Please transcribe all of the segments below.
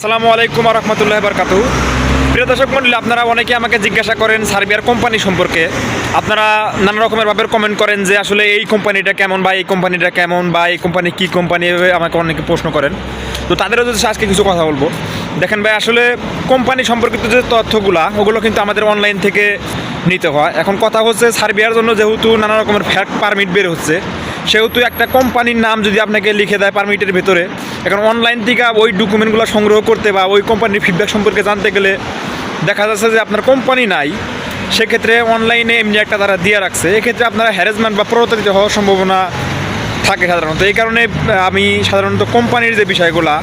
আসসালামু আলাইকুম রহমতুল্লাহ বরকাতু প্রিয় দর্শক মন্ডলী, আপনারা অনেকে আমাকে জিজ্ঞাসা করেন সার্বিয়ার কোম্পানি সম্পর্কে। আপনারা নানা রকমের ভাবে কমেন্ট করেন যে আসলে এই কোম্পানিটা কেমন বা এই কোম্পানিটা কেমন বা এই কোম্পানি কী কোম্পানি, এভাবে আমাকে অনেকে প্রশ্ন করেন। তো তাদেরও যদি আজকে কিছু কথা বলব। দেখেন ভাই, আসলে কোম্পানি সম্পর্কিত যে তথ্যগুলা, ওগুলো কিন্তু আমাদের অনলাইন থেকে নিতে হয়। এখন কথা হচ্ছে, সার্বিয়ার জন্য যেহেতু নানা রকমের ফ্যাক্ট পারমিট বের হচ্ছে, সেহেতু একটা কোম্পানির নাম যদি আপনাকে লিখে দেয় পারমিটের ভেতরে, এখন অনলাইন থেকে ওই ডকুমেন্টগুলো সংগ্রহ করতে বা ওই কোম্পানির ফিডব্যাক সম্পর্কে জানতে গেলে দেখা যাচ্ছে যে আপনার কোম্পানি নাই, সেক্ষেত্রে অনলাইনে এমনি একটা তারা দিয়ে রাখছে। এক্ষেত্রে আপনারা হ্যারাসমেন্ট বা প্রতারিত হওয়ার সম্ভাবনা থাকে সাধারণত। এই কারণে আমি সাধারণত কোম্পানির যে বিষয়গুলা,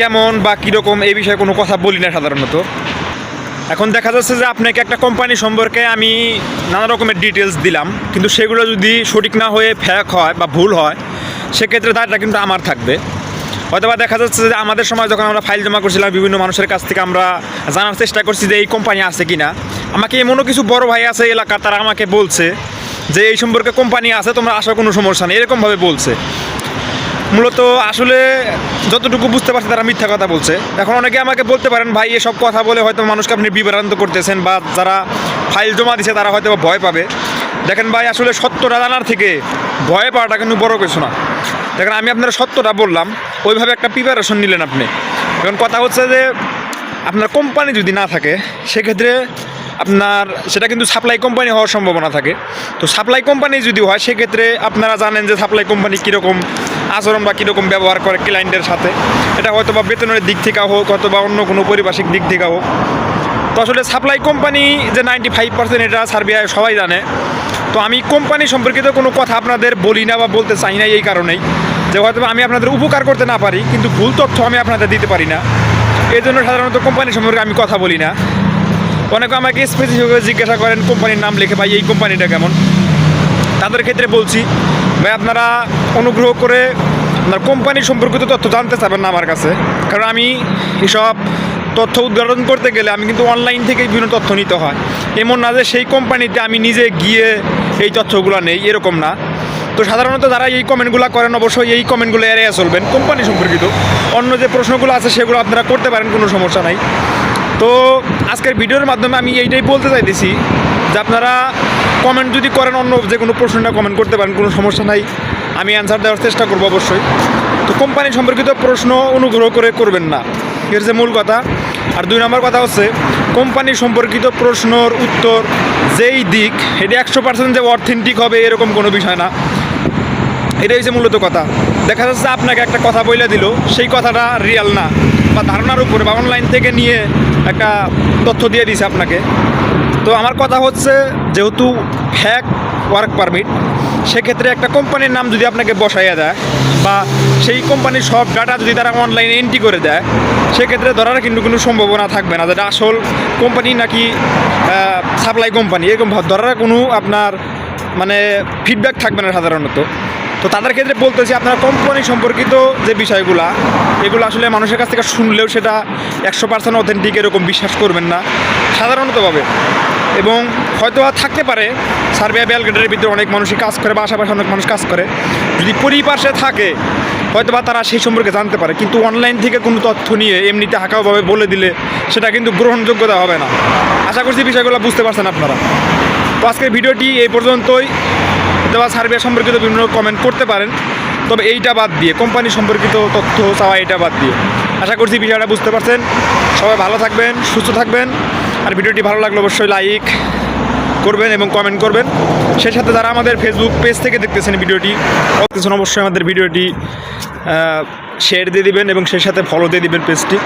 কেমন বা কীরকম, এই বিষয়ে কোনো কথা বলি না সাধারণত। এখন দেখা যাচ্ছে যে আপনাকে একটা কোম্পানি সম্পর্কে আমি নানা রকমের ডিটেলস দিলাম, কিন্তু সেগুলো যদি সঠিক না হয়ে ফ্যাক হয় বা ভুল হয়, সেক্ষেত্রে দায়টা কিন্তু আমার থাকবে। অথবা দেখা যাচ্ছে যে আমাদের সময় যখন আমরা ফাইল জমা করছিলাম, বিভিন্ন মানুষের কাছ থেকে আমরা জানার চেষ্টা করছি যে এই কোম্পানি আছে কি না আমাকে এমনও কিছু বড় ভাই আছে এলাকার, তারা আমাকে বলছে যে এই সম্পর্কে কোম্পানি আছে, তোমরা আসার কোনো সমস্যা নেই, এরকমভাবে বলছে। মূলত আসলে যতটুকু বুঝতে পারছি তারা মিথ্যা কথা বলছে। এখন অনেকে আমাকে বলতে পারেন, ভাই, এসব কথা বলে হয়তো মানুষকে আপনি বিভ্রান্ত করতেছেন বা যারা ফাইল জমা দিছে তারা হয়তো ভয় পাবে। দেখেন ভাই, আসলে সত্যটা জানার থেকে ভয় পাওয়াটা কিন্তু বড় কিছু না। দেখেন, আমি আপনার সত্যটা বললাম, ওইভাবে একটা প্রিপারেশন নিলেন আপনি। এখন কথা হচ্ছে যে, আপনার কোম্পানি যদি না থাকে, সেক্ষেত্রে আপনার, সেটা কিন্তু সাপ্লাই কোম্পানি হওয়ার সম্ভাবনা থাকে। তো সাপ্লাই কোম্পানি যদি হয়, সেক্ষেত্রে আপনারা জানেন যে সাপ্লাই কোম্পানি কীরকম আচরণ বা কীরকম ব্যবহার করে ক্লায়েন্টের সাথে। এটা হয়তো বা বেতনের দিক থেকে হোক অথবা অন্য কোনো পারিপার্শ্বিক দিক থেকে হোক। তো আসলে সাপ্লাই কোম্পানি যে নাইনটি ফাইভ পার্সেন্ট এটা সার্বিয়ায় সবাই জানে। তো আমি কোম্পানি সম্পর্কিত কোনো কথা আপনাদের বলি না বা বলতে চাই না এই কারণেই। যে হয়তো আমি আপনাদের উপকার করতে না পারি, কিন্তু ভুল তথ্য আমি আপনাদের দিতে পারি না। এই জন্য সাধারণত কোম্পানি সম্পর্কে আমি কথা বলি না। অনেকে আমাকে স্পেসিফিকভাবে জিজ্ঞাসা করেন, কোম্পানির নাম লিখে ভাই, এই কোম্পানিটা কেমন? তাদের ক্ষেত্রে বলছি ভাই, আপনারা অনুগ্রহ করে আপনার কোম্পানি সম্পর্কিত তথ্য জানতে চাবেন না আমার কাছে। কারণ আমি এসব তথ্য উদ্ঘাটন করতে গেলে আমি কিন্তু অনলাইন থেকেই বিভিন্ন তথ্য নিতে হয়। এমন না যে সেই কোম্পানিতে আমি নিজে গিয়ে এই তথ্যগুলো নেই, এরকম না। তো সাধারণত যারা এই কমেন্টগুলো করেন, অবশ্যই এই কমেন্টগুলো এড়িয়ে চলবেন কোম্পানি সম্পর্কিত। অন্য যে প্রশ্নগুলো আছে, সেগুলো আপনারা করতে পারেন, কোনো সমস্যা নাই। তো আজকের ভিডিওর মাধ্যমে আমি এইটাই বলতে চাইতেছি যে আপনারা কমেন্ট যদি করেন অন্য যে কোনো প্রশ্নটা কমেন্ট করতে পারেন, কোনো সমস্যা নাই। আমি অ্যান্সার দেওয়ার চেষ্টা করব অবশ্যই। তো কোম্পানি সম্পর্কিত প্রশ্ন অনুগ্রহ করে করবেন না। এর যে মূল কথা। আর দুই নম্বর কথা হচ্ছে কোম্পানি সম্পর্কিত প্রশ্নর উত্তর যেই দিক এটা একশো পার্সেন্ট যে অথেন্টিক হবে এরকম কোনো বিষয় না। এটাই হচ্ছে মূলত কথা। দেখা যাচ্ছে আপনাকে একটা কথা বলে দিল, সেই কথাটা রিয়াল না। বা ধারণার উপরে বা অনলাইন থেকে নিয়ে একটা তথ্য দিয়ে দিছে আপনাকে। তো আমার কথা হচ্ছে, যেহেতু ফ্যাক ওয়ার্ক পারমিট সেক্ষেত্রে একটা কোম্পানির নাম যদি আপনাকে বসাইয়া দেয়, বা সেই কোম্পানির সব ডাটা যদি তারা অনলাইনে এন্ট্রি করে দেয়, সেক্ষেত্রে ধরার কিন্তু কোনো সম্ভাবনা থাকবে না, যেটা আসল কোম্পানি নাকি সাপ্লাই কোম্পানি, এরকম ধরার কোনো আপনার মানে ফিডব্যাক থাকবে না সাধারণত। তো তাদের ক্ষেত্রে বলতেছি, আপনারা কোম্পানি সম্পর্কিত যে বিষয়গুলা, এগুলো আসলে মানুষের কাছ থেকে শুনলেও সেটা একশো পার্সেন্ট অথেন্টিক এরকম বিশ্বাস করবেন না। সাধারণতভাবে। এবং হয়তো আর থাকতে পারে, সার্বিয়া বেলগেটের ভিতরে অনেক মানুষই কাজ করে বা আশেপাশে অনেক মানুষ কাজ করে। যদি পরিপার্শ্বে থাকে হয়তো বা তারা সেই সম্পর্কে জানতে পারে। কিন্তু অনলাইন থেকে কোনো তথ্য নিয়ে এমনিতে হাঁকাওভাবে বলে দিলে সেটা কিন্তু গ্রহণযোগ্যতা হবে না। আশা করছি বিষয়গুলো বুঝতে পারছেন আপনারা। তো আজকের ভিডিওটি এই পর্যন্তই। অথবা সার্বিয়া সম্পর্কিত বিভিন্ন কমেন্ট করতে পারেন। তবে এইটা বাদ দিয়ে কোম্পানি সম্পর্কিত তথ্য চাওয়া এটা বাদ দিয়ে। আশা করছি বিষয়টা বুঝতে পারছেন। সবাই ভালো থাকবেন, সুস্থ থাকবেন। আর ভিডিওটি ভালো লাগলে অবশ্যই লাইক করবেন এবং কমেন্ট করবেন। সেই সাথে যারা আমাদের ফেসবুক পেজ থেকে দেখতেছেন ভিডিওটি, দেখতেছেন অবশ্যই আমাদের ভিডিওটি শেয়ার দিয়ে দিবেন এবং সেই সাথে ফলো দিয়ে দিবেন পেজটি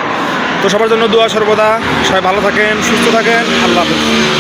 তো সবার জন্য দোয়া সর্বদা। সবাই ভালো থাকেন, সুস্থ থাকেন। আল্লাহ হাফেজ।